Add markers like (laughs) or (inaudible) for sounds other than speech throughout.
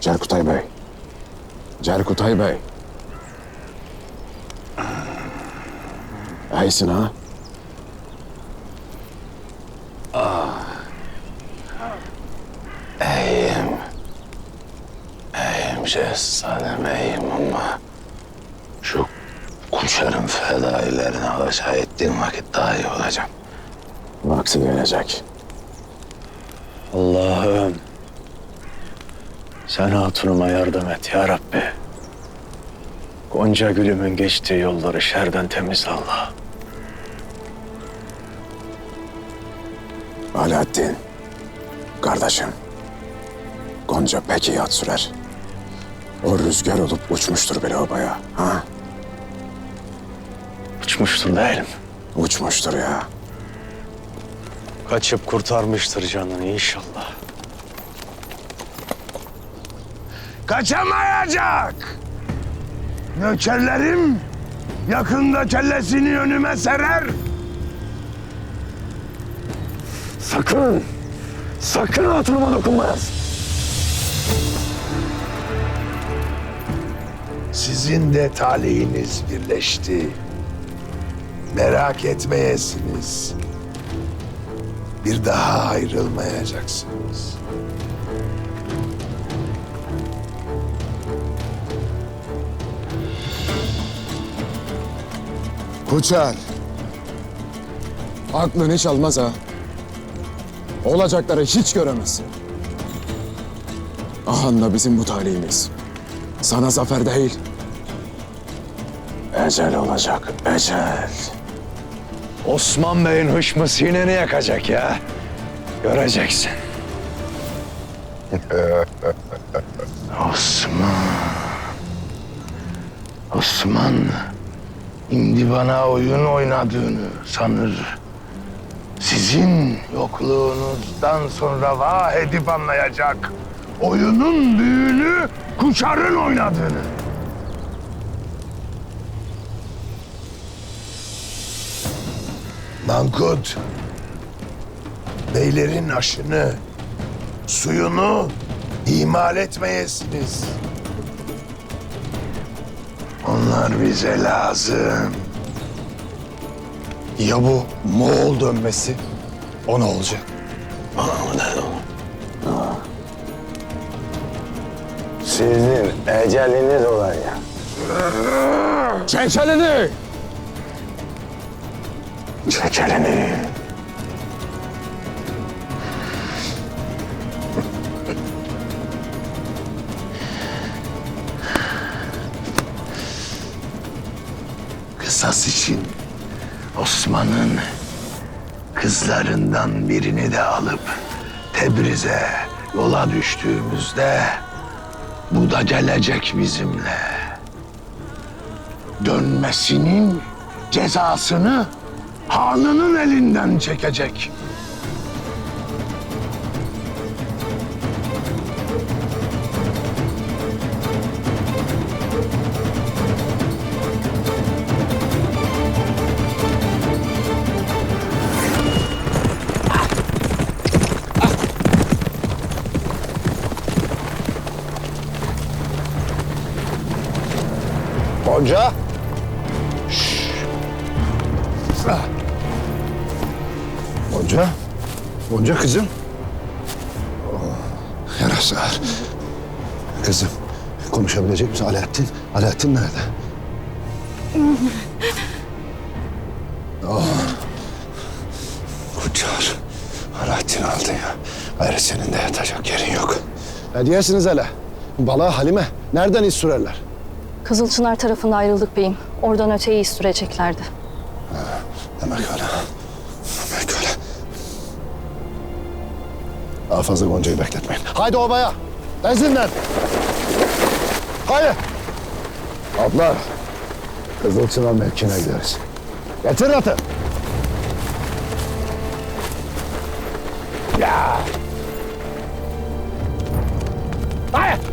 Cerkutay Bey. Cerkutay Bey. İyisin ha? İyiyim. İyiyim şehzadem iyiyim ama şu kuşarın fedailerini alaşağı ettiğim vakit daha iyi olacağım. Vakti gelecek. Allah'ım sen hatunuma yardım et ya Rabbi. Gonca gülümün geçtiği yolları şerden temiz Allah. Alaaddin. Kardeşim. Gonca pek iyi at sürer. O rüzgar olup uçmuştur bile obaya. Ha? Uçmuştur değilim. Uçmuştur ya. Kaçıp kurtarmıştır canını inşallah. Kaçamayacak. Nökerlerim yakında kellesini önüme serer. Sakın! Sakın hatırıma dokunmayasın. Sizin de talihiniz birleşti. Merak etmeyesiniz. Bir daha ayrılmayacaksınız. Kuçer. Aklın hiç almaz ha. Olacakları hiç göremezsin. Ahanla bizim bu talihimiz. Sana zafer değil. Ecel olacak, ecel. Osman Bey'in hışmı sineni yakacak ya. Göreceksin. (laughs) Osman. Osman. Şimdi bana oyun oynadığını sanır. Sizin yokluğunuzdan sonra vah edip anlayacak. Oyunun büyüğünü kuşarın oynadığını. Mankut. Beylerin aşını, suyunu ihmal etmeyesiniz. Onlar bize lazım. Ya bu Moğol dönmesi? O ne olacak? Bana mı dedi onu? Sizin eceliniz olan ya. Çek elini! Çek elini. Kısas için Osman'ın kızlarından birini de alıp Tebriz'e yola düştüğümüzde bu da gelecek bizimle. Dönmesinin cezasını hanının elinden çekecek. Hoca! Hoca, Hoca kızım. Yarası ağır. Kızım, konuşabilecek misin? Alaaddin, Alaaddin nerede? oh. Uçar. Alaaddin aldı ya. Gayrı senin de yatacak yerin yok. Ne diyesiniz hele? Bala Halime, nereden iz sürerler? Kızılçınar tarafında ayrıldık beyim. Oradan öteyi süreceklerdi. Demek öyle. Demek öyle. Daha fazla Gonca'yı bekletmeyin. Haydi obaya. Benzinden. Haydi. Atlar. Kızılçınar mevkine gideriz. Getir atı. Ya. Haydi.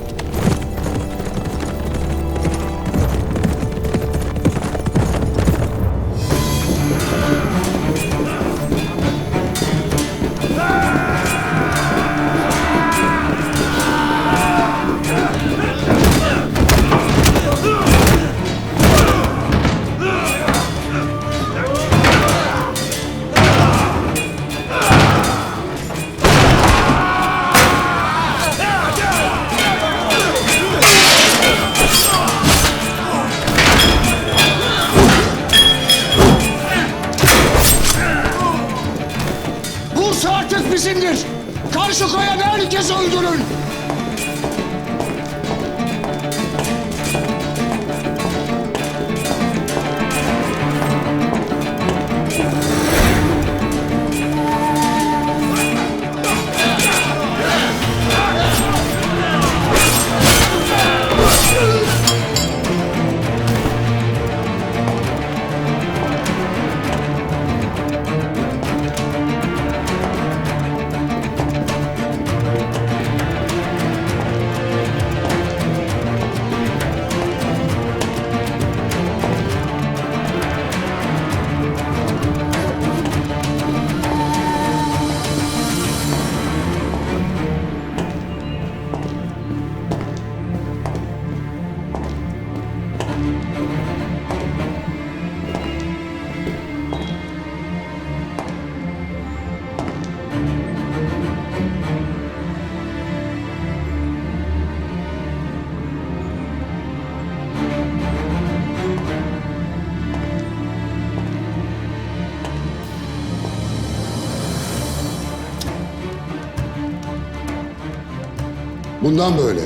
Bundan böyle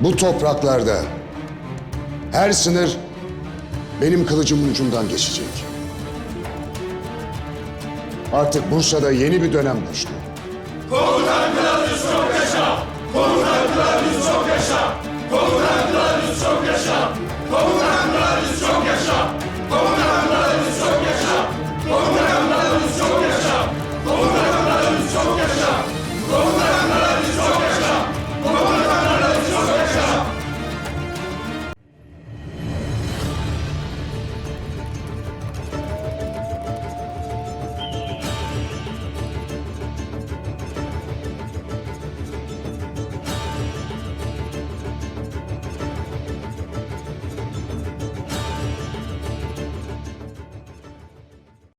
bu topraklarda her sınır benim kılıcımın ucundan geçecek. Artık Bursa'da yeni bir dönem başlıyor. Komutan Kılavuz çok yaşa! Komutan Kılavuz çok yaşa! Komutan Kılavuz çok yaşa! Komutan